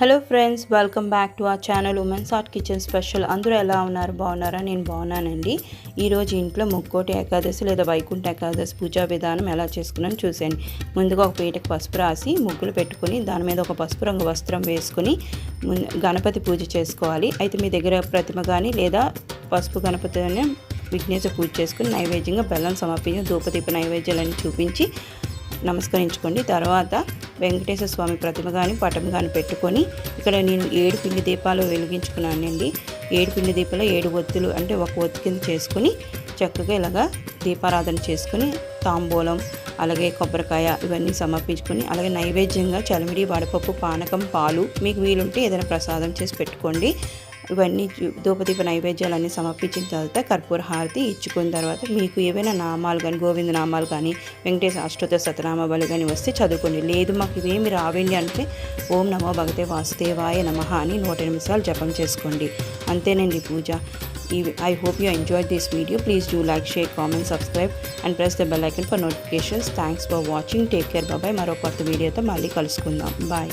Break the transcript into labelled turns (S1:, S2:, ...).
S1: Hello friends welcome back to ఆ channel women's art kitchen special అందరూ ఎలా ఉన్నారు? బాగున్నారా? నేను బాగున్నానండి. ఈరోజు ఇంట్లో ముక్కోటి ఏకాదశి లేదా వైకుంఠ ఏకాదశి పూజా విధానం ఎలా చేసుకున్నాను చూసేయండి. ముందుగా ఒక పీటకు పసుపు రాసి ముగ్గులు పెట్టుకుని దాని మీద ఒక పసుపు రంగు వస్త్రం వేసుకుని గణపతి పూజ చేసుకోవాలి. అయితే మీ దగ్గర ప్రతిమ కానీ లేదా పసుపు గణపతిని విఘ్నేశ పూజ చేసుకుని నైవేద్యంగా బెల్లం సమర్పించి ధూపదీప నైవేద్యాలని చూపించి నమస్కరించుకోండి. తర్వాత వెంకటేశ్వర స్వామి ప్రతిమ కానీ పటం కానీ పెట్టుకొని ఇక్కడ నేను ఏడు పిండి దీపాలు వెలిగించుకున్నానండి. ఏడు పిండి దీపాలు ఏడు ఒత్తులు అంటే ఒక ఒత్తు కింద చేసుకుని చక్కగా ఇలాగా దీపారాధన చేసుకుని తాంబూలం అలాగే కొబ్బరికాయ ఇవన్నీ సమర్పించుకొని అలాగే నైవేద్యంగా చలిమిడి వడపప్పు పానకం పాలు మీకు వీలుంటే ఏదైనా ప్రసాదం చేసి పెట్టుకోండి. ఇవన్నీ ధూపదీప నైవేద్యాలన్నీ సమర్పించిన తర్వాత కర్పూర హారతి ఇచ్చుకున్న తర్వాత మీకు ఏవైనా నామాలు కానీ గోవింద నామాలు కానీ వెంకటేశ్వర అష్టోత్తర శతనామాలు కానీ వస్తే చదువుకోండి. లేదు మాకు ఇవేమి రావండి అంటే ఓం నమో భగతే వాసుదేవాయ నమ అని నూట ఎనిమిది సార్లు జపం చేసుకోండి. అంతేనండి పూజ. ఈ I hope you enjoy this video please do like share comment subscribe and press the bell icon for notifications thanks for watching take care bye bye మరో కొత్త వీడియోతో మళ్ళీ కలుసుకుందాం. బాయ్